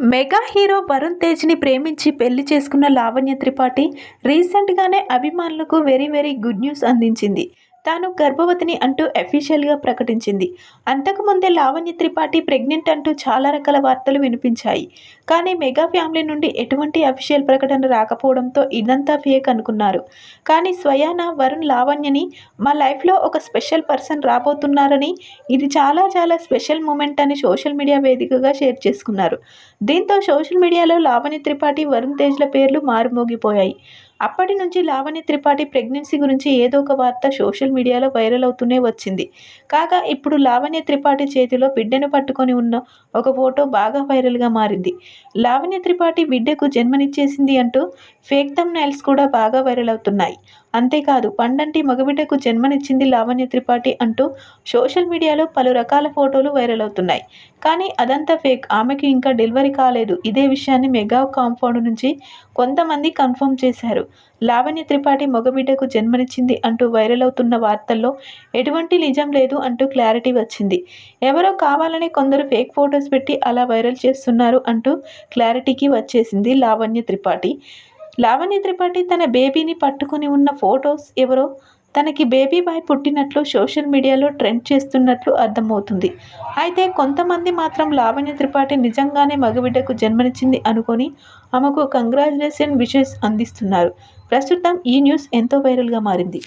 Mega hero Varun తేజ్ని ప్రేమించి పెళ్ళి చేసుకున్న లావణ్య త్రిపాఠి రీసెంట్గానే అభిమానులకు వెరీ వెరీ గుడ్ న్యూస్ అందించింది. తాను గర్భవతిని అంటూ అఫీషియల్గా ప్రకటించింది. అంతకుముందే లావణ్య త్రిపాఠి ప్రెగ్నెంట్ అంటూ చాలా రకాల వార్తలు వినిపించాయి. కానీ మెగా ఫ్యామిలీ నుండి ఎటువంటి అఫీషియల్ ప్రకటన రాకపోవడంతో ఇదంతా ఫేక్ అనుకున్నారు. కానీ స్వయాన వరుణ్ లావణ్యని మా లైఫ్లో ఒక స్పెషల్ పర్సన్ రాబోతున్నారని ఇది చాలా చాలా స్పెషల్ మూమెంట్ అని సోషల్ మీడియా వేదికగా షేర్ చేసుకున్నారు. దీంతో సోషల్ మీడియాలో లావణ్య త్రిపాఠి వరుణ్ తేజ్ల పేర్లు మారుమోగిపోయాయి. అప్పటి నుంచి లావణ్య త్రిపాఠి ప్రెగ్నెన్సీ గురించి ఏదో ఒక వార్త సోషల్ మీడియాలో వైరల్ అవుతూనే వచ్చింది. కాగా ఇప్పుడు లావణ్య త్రిపాఠి చేతిలో బిడ్డను పట్టుకొని ఉన్న ఒక ఫోటో బాగా వైరల్గా మారింది. లావణ్య త్రిపాఠి బిడ్డకు జన్మనిచ్చేసింది అంటూ ఫేక్ దమ్ నైల్స్ కూడా బాగా వైరల్ అవుతున్నాయి. అంతేకాదు పండంటి మగబిడ్డకు జన్మనిచ్చింది లావణ్య త్రిపాఠి అంటూ సోషల్ మీడియాలో పలు రకాల ఫోటోలు వైరల్ అవుతున్నాయి. కానీ అదంతా ఫేక్. ఆమెకు ఇంకా డెలివరీ కాలేదు. ఇదే విషయాన్ని మెగా కాంపౌండ్ నుంచి కొంతమంది కన్ఫర్మ్ చేశారు. లావణ్య త్రిపాఠి మగబిడ్డకు జన్మనిచ్చింది అంటూ వైరల్ అవుతున్న వార్తల్లో ఎటువంటి నిజం లేదు అంటూ క్లారిటీ వచ్చింది. ఎవరో కావాలని కొందరు ఫేక్ ఫొటోస్ పెట్టి అలా వైరల్ చేస్తున్నారు అంటూ క్లారిటీకి వచ్చేసింది లావణ్య త్రిపాఠి. లావణ్య త్రిపాఠి తన బేబీని పట్టుకుని ఉన్న ఫొటోస్ ఎవరో తనకి బేబీ బాయ్ పుట్టినట్లు సోషల్ మీడియాలో ట్రెండ్ చేస్తున్నట్లు అర్థమవుతుంది. అయితే కొంతమంది మాత్రం లావణ్య త్రిపాఠి నిజంగానే మగబిడ్డకు జన్మనిచ్చింది అనుకొని ఆమెకు కంగ్రాచులేషన్ విషెస్ అందిస్తున్నారు. ప్రస్తుతం ఈ న్యూస్ ఎంతో వైరల్గా మారింది.